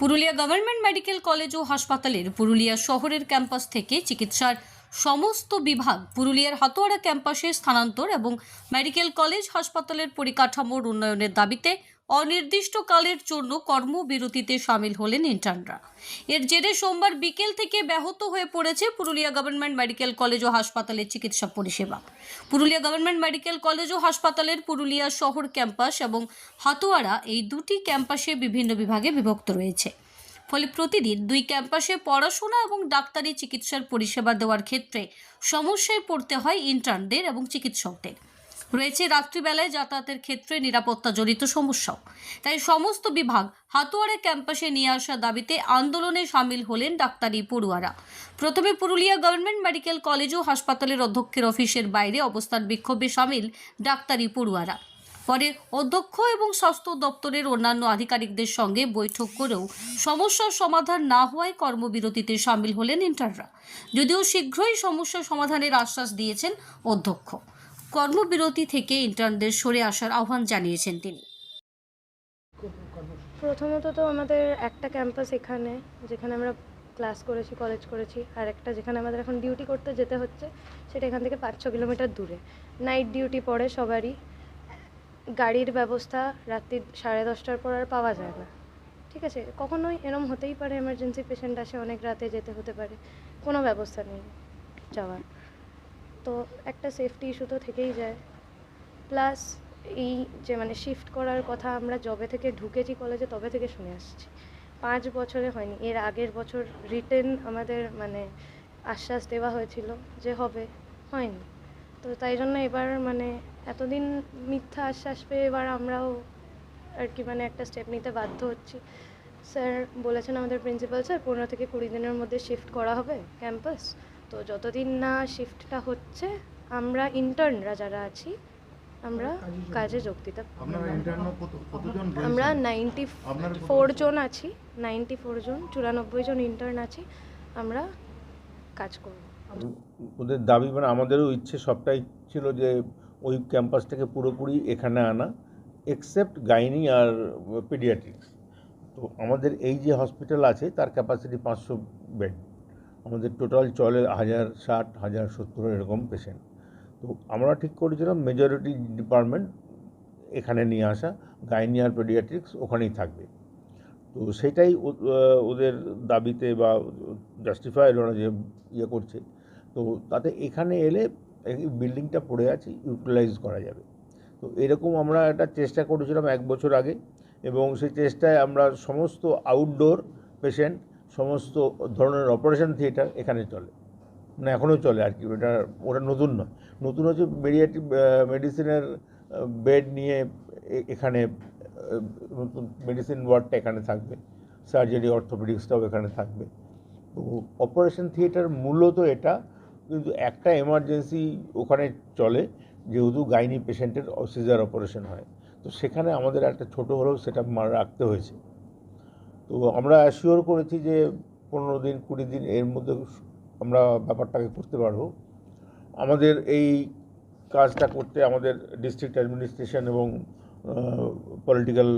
Purulia government medical college ও হাসপাতালের পুরুলিয়া শহরের ক্যাম্পাস থেকে চিকিৎসার সমস্ত বিভাগ পুরুলিয়ার হাতোয়ারা ক্যাম্পাসে স্থানান্তর এবং মেডিকেল কলেজ, হাসপাতালের পরিকাঠামোর উন্নয়নের দাবিতে অনির্দিষ্টকালের জন্য কর্মবিরতিতে সামিল হলেন ইন্টার্নরা। এর জেরে সোমবার বিকেল থেকে ব্যাহত হয়ে পড়েছে পুরুলিয়া গভর্নমেন্ট মেডিকেল কলেজ ও হাসপাতালের চিকিৎসা পরিষেবা। পুরুলিয়া গভর্নমেন্ট মেডিকেল কলেজ ও হাসপাতালের পুরুলিয়া শহর ক্যাম্পাস এবং হাতোয়ারা এই দুটি ক্যাম্পাসে বিভিন্ন বিভাগে বিভক্ত রয়েছে। ফলে প্রতিদিন দুই ক্যাম্পাসে পড়াশোনা এবং ডাক্তারি চিকিৎসার পরিষেবা দেওয়ার ক্ষেত্রে সমস্যায় পড়তে হয় ইন্টার্নদের এবং চিকিৎসকদের। রয়েছে রাত্রিবেলায় যাতায়াতের ক্ষেত্রে নিরাপত্তা জড়িত সমস্যাও। তাই সমস্ত বিভাগ হাতুয়ারা ক্যাম্পাসে নিয়ে আসা দাবিতে আন্দোলনে সামিল হলেন ডাক্তারি পড়ুয়ারা। প্রথমে পুরুলিয়া গভর্নমেন্ট মেডিকেল কলেজ ও হাসপাতালের অধ্যক্ষের অফিসের বাইরে অবস্থান বিক্ষোভে সামিল ডাক্তারি পড়ুয়ারা। পরে অধ্যক্ষ এবং স্বাস্থ্য দপ্তরের অন্যান্য আধিকারিকদের সঙ্গে বৈঠক করেও সমস্যার সমাধান না হওয়ায় কর্মবিরতিতে সামিল হলেন ইন্টাররা। যদিও শীঘ্রই সমস্যার সমাধানের আশ্বাস দিয়েছেন অধ্যক্ষ। কর্মবিরতি থেকে ইন্টার্নদের সরে আসার আহ্বান জানিয়েছেন তিনি। প্রথমত তো আমাদের একটা ক্যাম্পাস এখানে, যেখানে আমরা ক্লাস করেছি, কলেজ করেছি, আর একটা যেখানে আমাদের এখন ডিউটি করতে যেতে হচ্ছে, সেটা এখান থেকে পাঁচ ছ কিলোমিটার দূরে। নাইট ডিউটি পড়ে সবারই। গাড়ির ব্যবস্থা রাত্রি সাড়ে দশটার পর আর পাওয়া যায় না। ঠিক আছে? কখনোই এরম হতেই পারে এমার্জেন্সি পেশেন্ট আসে, অনেক রাতে যেতে হতে পারে। কোনো ব্যবস্থা নেই যাওয়ার। তো একটা সেফটি ইস্যু তো থেকেই যায়। প্লাস এই যে মানে শিফট করার কথা আমরা যবে থেকে ঢুকেছি কলেজে তবে থেকে শুনে আসছি। পাঁচ বছরে হয়নি, এর আগের বছর রিটেন আমাদের মানে আশ্বাস দেওয়া হয়েছিল যে হবে, হয়নি। তো তাই জন্য এবার মানে এতদিন মিথ্যা আশ্বাস পেয়ে এবার আমরাও আর কি মানে একটা স্টেপ নিতে বাধ্য হচ্ছি। স্যার বলেছেন আমাদের প্রিন্সিপাল স্যার পনেরো থেকে কুড়ি দিনের মধ্যে শিফট করা হবে ক্যাম্পাস তো যতদিন না শিফটটা হচ্ছে আমরা ইন্টার্নরা যারা আছি আমরা কাজে যোগ দিতে? আমরা নাইনটি ফোর জন আছি নাইনটি ফোর জন চুরানব্বই জন ইন্টার্ন আছি আমরা কাজ করব। ওদের দাবি মানে আমাদেরও ইচ্ছে সবটাই ছিল যে ওই ক্যাম্পাসটাকে পুরোপুরি এখানে আনা এক্সেপ্ট গাইনি আর পিডিয়াট্রিক্স তো আমাদের এই যে হসপিটাল আছে তার ক্যাপাসিটি পাঁচশো বেড আমাদের টোটাল চলে হাজার ষাট, হাজার সত্তর এরকম পেশেন্ট তো আমরা ঠিক করেছিলাম মেজরিটি ডিপার্টমেন্ট এখানে নিয়ে আসা গাইনি আর পেডিয়াট্রিক্স ওখানেই থাকবে। তো সেটাই ওদের দাবিতে বা জাস্টিফাইড ওরা যে ইয়ে করছে। তো তাতে এখানে এলে বিল্ডিংটা পড়ে আছে ইউটিলাইজ করা যাবে। তো এরকম আমরা একটা চেষ্টা করেছিলাম এক বছর আগে এবং সেই চেষ্টায় আমরা সমস্ত আউটডোর পেশেন্ট সমস্ত ধরনের অপারেশন থিয়েটার এখানে চলে। মানে এখনও চলে আর কি, ওটা ওটা নতুন নয়। নতুন হচ্ছে মেডিয়াটিভ মেডিসিনের বেড নিয়ে এখানে নতুন মেডিসিন ওয়ার্ডটা এখানে থাকবে। সার্জারি অর্থোপেডিক্সটাও এখানে থাকবে। তো অপারেশন থিয়েটার মূলত এটা, কিন্তু একটা এমার্জেন্সি ওখানে চলে, যেহেতু গাইনি পেশেন্টের সিজার অপারেশন হয়। তো সেখানে আমাদের একটা ছোটো হলেও সেটা রাখতে হয়েছে। তো আমরা অ্যাসিওর করেছি যে পনেরো দিন, কুড়ি দিন এর মধ্যে আমরা ব্যাপারটাকে করতে পারব। আমাদের এই কাজটা করতে আমাদের ডিস্ট্রিক্ট অ্যাডমিনিস্ট্রেশন এবং পলিটিক্যাল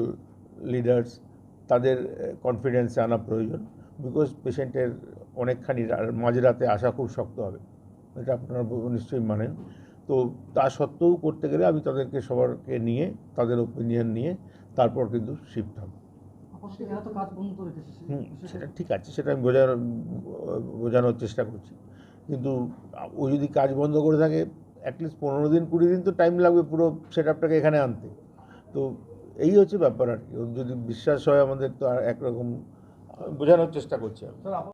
লিডার্স তাদের কনফিডেন্সে আনা প্রয়োজন। বিকজ পেশেন্টের অনেকখানি মাঝরাতে আসা খুব শক্ত হবে। এটা আপনারা নিশ্চয়ই মানেন। তো তা সত্ত্বেও করতে গেলে আমি তাদেরকে সবারকে নিয়ে, তাদের ওপিনিয়ন নিয়ে তারপর কিন্তু শিফট হবে। হুম সেটা- ঠিক। আছে সেটা আমি বোঝানোর বোঝানোর চেষ্টা করছি। কিন্তু ও যদি কাজ বন্ধ করে থাকে অ্যাটলিস্ট পনেরো দিন কুড়ি দিন তো টাইম লাগবে পুরো সেট আপটাকে এখানে আনতে। তো এই হচ্ছে ব্যাপার আর কি। যদি বিশ্বাস হয় আমাদের তো আর একরকম বোঝানোর চেষ্টা করছি আমি।